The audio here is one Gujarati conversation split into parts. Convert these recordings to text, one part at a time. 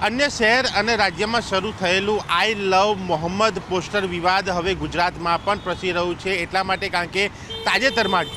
અન્ય શહેર અને રાજ્યમાં શરૂ થયેલું આઈ લવ મોહમ્મદ પોસ્ટર વિવાદ હવે ગુજરાતમાં પણ પ્રસરી રહ્યું છે. એટલા માટે કારણ કે તાજેતરમાં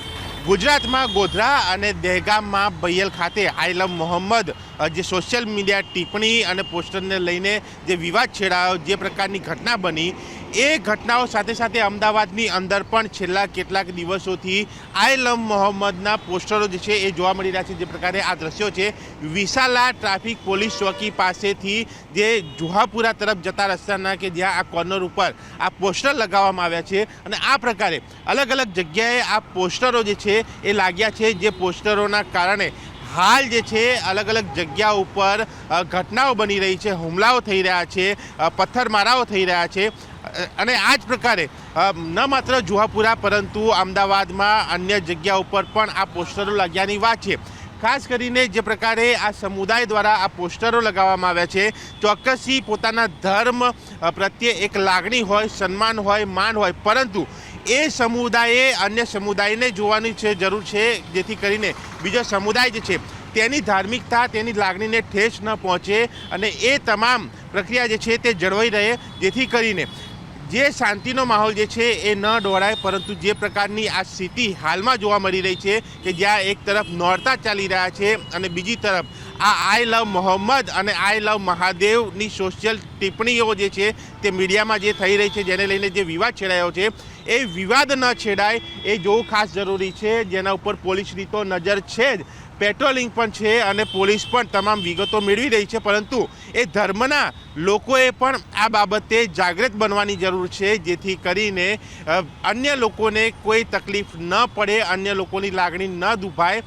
ગુજરાતમાં ગોધરા અને દહેગામમાં બૈયલ ખાતે આઈ લવ મોહમ્મદ જે સોશિયલ મીડિયા ટિપ્પણી અને પોસ્ટરને લઈને જે વિવાદ છેડાયો, જે પ્રકારની ઘટના બની, એ ઘટનાઓ સાથે સાથે અમદાવાદની અંદર પણ છેલ્લા કેટલાક દિવસોથી આઈ લવ મોહમ્મદના પોસ્ટરો જે છે એ જોવા મળી રહ્યા છે, જે પ્રકારે આ દ્રશ્યો છે. વિશાલા ટ્રાફિક પોલીસ ચોકી પાસેથી જે જુહાપુરા તરફ જતા રસ્તાના કે જ્યાં આ કોર્નર ઉપર આ પોસ્ટર લગાવવામાં આવ્યા છે અને આ પ્રકારે અલગ અલગ જગ્યાએ આ પોસ્ટરો જે છે એ લાગ્યા છે, જે પોસ્ટરોના કારણે હાલ જે છે, અલગ અલગ જગ્યા ઉપર ઘટનાઓ બની રહી છે, હુમલાઓ થઈ રહ્યા છે પથ્થરમારાઓ થઈ રહ્યા છે અને આ જ પ્રકારે ન માત્ર જુહાપુરા પરંતુ અમદાવાદમાં અન્ય જગ્યા ઉપર પણ આ પોસ્ટરો લાગ્યાની વાત છે. ખાસ કરીને જે પ્રકારે આ સમુદાય દ્વારા આ પોસ્ટરો લગાવવામાં આવ્યા છે ચોક્કસથી પોતાના ધર્મ પ્રત્યે એક લાગણી હોય, સન્માન હોય, માન હોય, પરંતુ એ સમુદાયે અન્ય સમુદાયને જોવાની છે, જરૂર છે, જેથી કરીને બીજો સમુદાય જે છે, તેની ધાર્મિકતા, તેની લાગણીને ઠેસ ન પહોંચે અને એ તમામ પ્રક્રિયા જે છે તે જળવાઈ રહે, જેથી કરીને જે શાંતિનો માહોલ જે છે એ ન દોડાય પરંતુ જે પ્રકારની આ સ્થિતિ હાલમાં જોવા મળી રહી છે કે જ્યાં એક તરફ નોરતા ચાલી રહ્યા છે અને બીજી તરફ આ આઈ લવ મોહમ્મદ અને આઈ લવ મહાદેવની સોશિયલ ટિપ્પણીઓ જે છે તે મીડિયામાં જે થઈ રહી છે, જેને લઈને જે વિવાદ છેડાયો છે, એ વિવાદ ન છેડાય, એ જોવું ખાસ જરૂરી છે. જેના ઉપર પોલીસની તો નજર છે જ. પેટ્રોલિંગ પણ છે અને પોલીસ પણ તમામ વિગતો મેળવી રહી છે, પરંતુ એ ધર્મના લોકોએ પણ આ બાબતે જાગૃત બનવાની જરૂર છે, જેથી કરીને અન્ય લોકોને કોઈ તકલીફ ન પડે, અન્ય લોકોની લાગણી ન દુભાય.